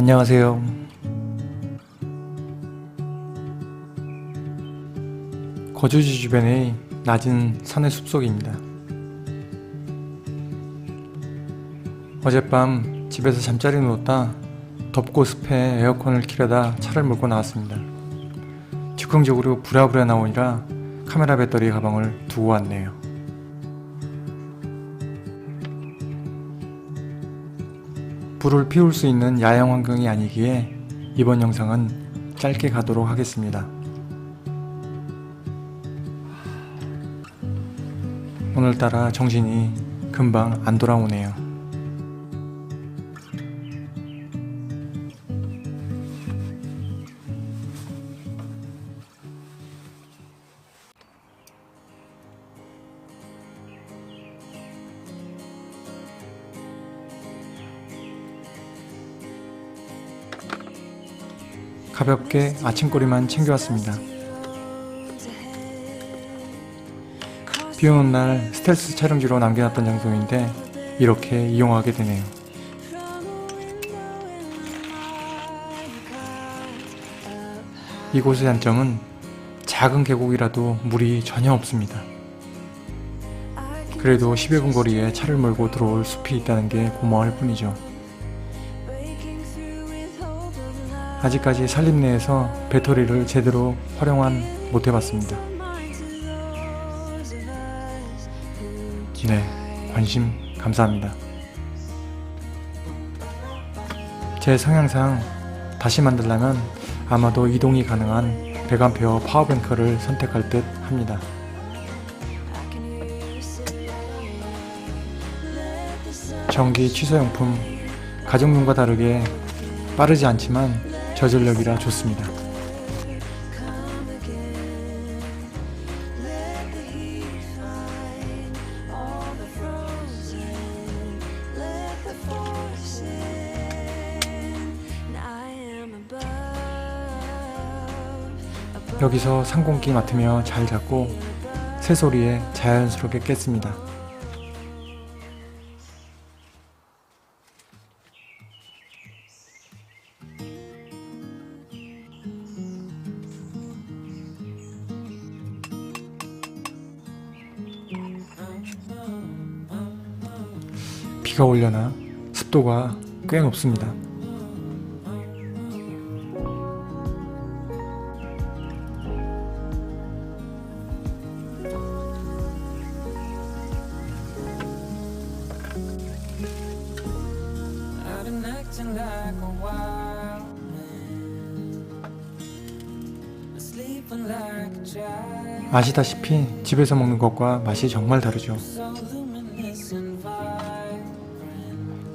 안녕하세요. 거주지 주변의 낮은 산의 숲속입니다. 어젯밤 집에서 잠자리 누웠다 덥고 습해 에어컨을 키려다 차를 몰고 나왔습니다. 즉흥적으로 부랴부랴 나오니라 카메라 배터리 가방을 두고 왔네요. 불을 피울 수 있는 야영 환경이 아니기에 이번 영상은 짧게 가도록 하겠습니다. 오늘따라 정신이 금방 안 돌아오네요. 가볍게 아침거리만 챙겨왔습니다. 비 오는 날 스텔스 촬영지로 남겨놨던 장소인데 이렇게 이용하게 되네요. 이곳의 단점은 작은 계곡이라도 물이 전혀 없습니다. 그래도 10여 분 거리에 차를 몰고 들어올 숲이 있다는 게 고마울 뿐이죠. 아직까지 산림내에서 배터리를 제대로 활용한 못 해봤습니다. 네, 관심 감사합니다. 제 성향상 다시 만들려면 아마도 이동이 가능한 100A 파워뱅크를 선택할 듯 합니다. 전기 취소용품, 가정용과 다르게 빠르지 않지만 저전력이라 좋습니다. 여기서 상공기 맡으며 잘 잡고 새소리에 자연스럽게 깼습니다. 비가 올려나 습도가 꽤 높습니다. 아시다시피 집에서 먹는 것과 맛이 정말 다르죠.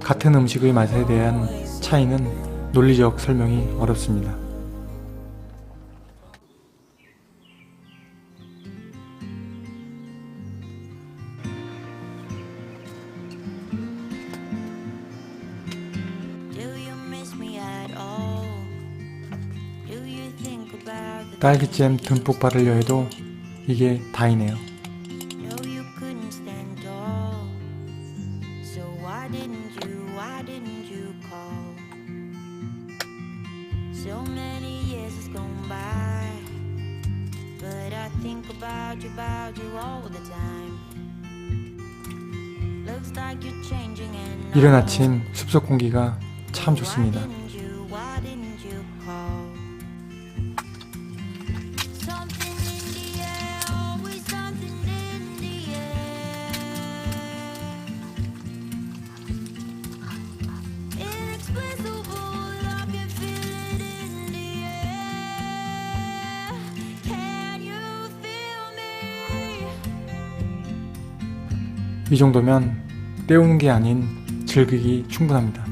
같은 음식의 맛에 대한 차이는 논리적 설명이 어렵습니다. 딸기잼 듬뿍 바르려 해도 이게 다이네요. Gone by. But I think about you, about you all the time. Looks like you're changing and 이른. 아침 숲속 공기가 참 좋습니다. 이 정도면 때우는 게 아닌 즐기기 충분합니다.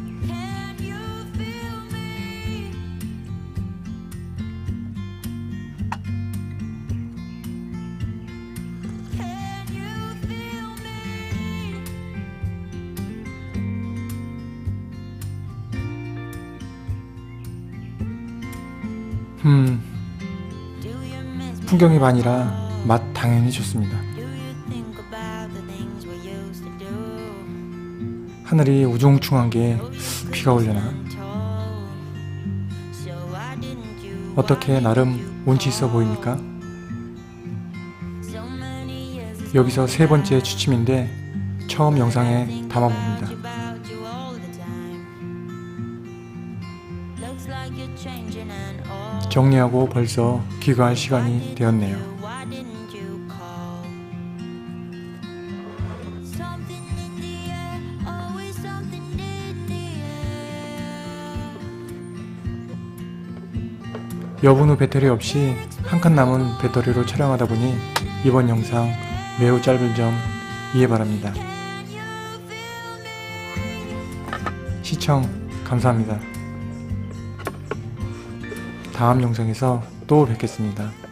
음? 풍경이 반이라 맛 당연히 좋습니다. 하늘이 우중충한 게 비가 올려나. 어떻게 나름 운치 있어 보입니까? 여기서 세 번째 취침인데 처음 영상에 담아봅니다. 정리하고 벌써 귀가할 시간이 되었네요. 여분 후 배터리 없이 한 칸 남은 배터리로 촬영하다 보니 이번 영상 매우 짧은 점 이해 바랍니다. 시청 감사합니다. 다음 영상에서 또 뵙겠습니다.